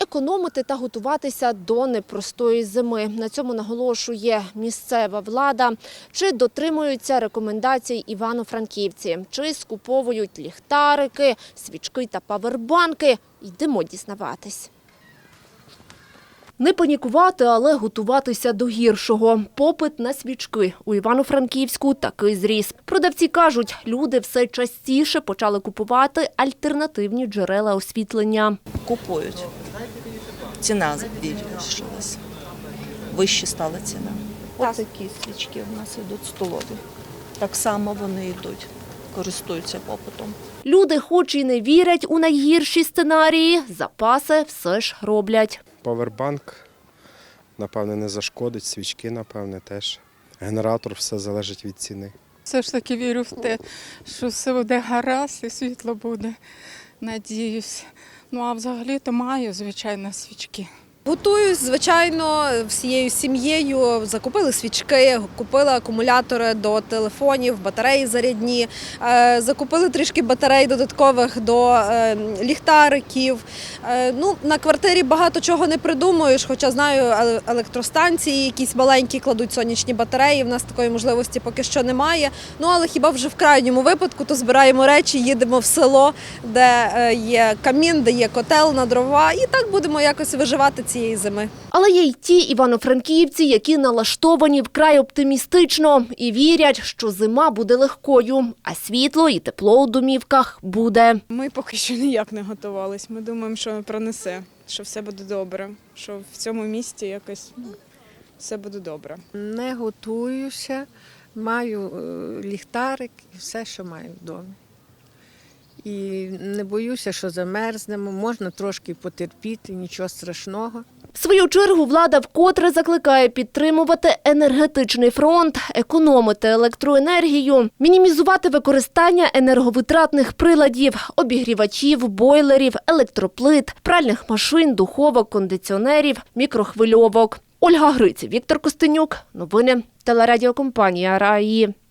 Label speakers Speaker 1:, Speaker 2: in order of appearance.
Speaker 1: економити та готуватися до непростої зими. На цьому наголошує місцева влада. Чи дотримуються рекомендацій івано-франківці, чи скуповують ліхтарики, свічки та павербанки. Йдемо дізнаватись. Не панікувати, але готуватися до гіршого. Попит на свічки у Івано-Франківську такий зріс. Продавці кажуть, люди все частіше почали купувати альтернативні джерела освітлення.
Speaker 2: купують. Ціна збільшилась. Вище стала ціна. Ось такі свічки у нас йдуть столові. Так само вони йдуть, користуються попитом.
Speaker 1: Люди, хоч і не вірять у найгірші сценарії, запаси все ж роблять.
Speaker 3: Павербанк, напевне, не зашкодить, свічки, напевне, теж. Генератор все залежить від ціни.
Speaker 4: Все ж таки вірю в те, що все буде гаразд і світло буде. Надіюсь. Ну а взагалі то маю, звичайно, свічки.
Speaker 5: Готуюсь, звичайно, всією сім'єю. Закупили свічки, купили акумулятори до телефонів, батареї зарядні, е, закупили трішки батарей додаткових до е, ліхтариків. Е, Ну, на квартирі багато чого не придумуєш, хоча знаю, електростанції якісь маленькі кладуть сонячні батареї. В нас такої можливості поки що немає. Ну але хіба вже в крайньому випадку, то збираємо речі, їдемо в село, де є камін, де є котел на дрова, і так будемо якось виживати цієї зими.
Speaker 1: Але є й ті івано-франківці, які налаштовані вкрай оптимістично і вірять, що зима буде легкою, а світло і тепло у домівках буде.
Speaker 6: Ми поки що ніяк не готувались. Ми думаємо, що пронесе, що все буде добре, що в цьому місті якось ну, все буде добре.
Speaker 7: Не готуюся, маю е, ліхтарик і все, що маю вдома. І не боюся, що замерзнемо, можна трошки потерпіти, нічого страшного.
Speaker 1: В свою чергу влада вкотре закликає підтримувати енергетичний фронт, економити електроенергію, мінімізувати використання енерговитратних приладів, обігрівачів, бойлерів, електроплит, пральних машин, духовок, кондиціонерів, мікрохвильовок. Ольга Гриць, Віктор Костенюк. Новини телерадіокомпанія РАІ.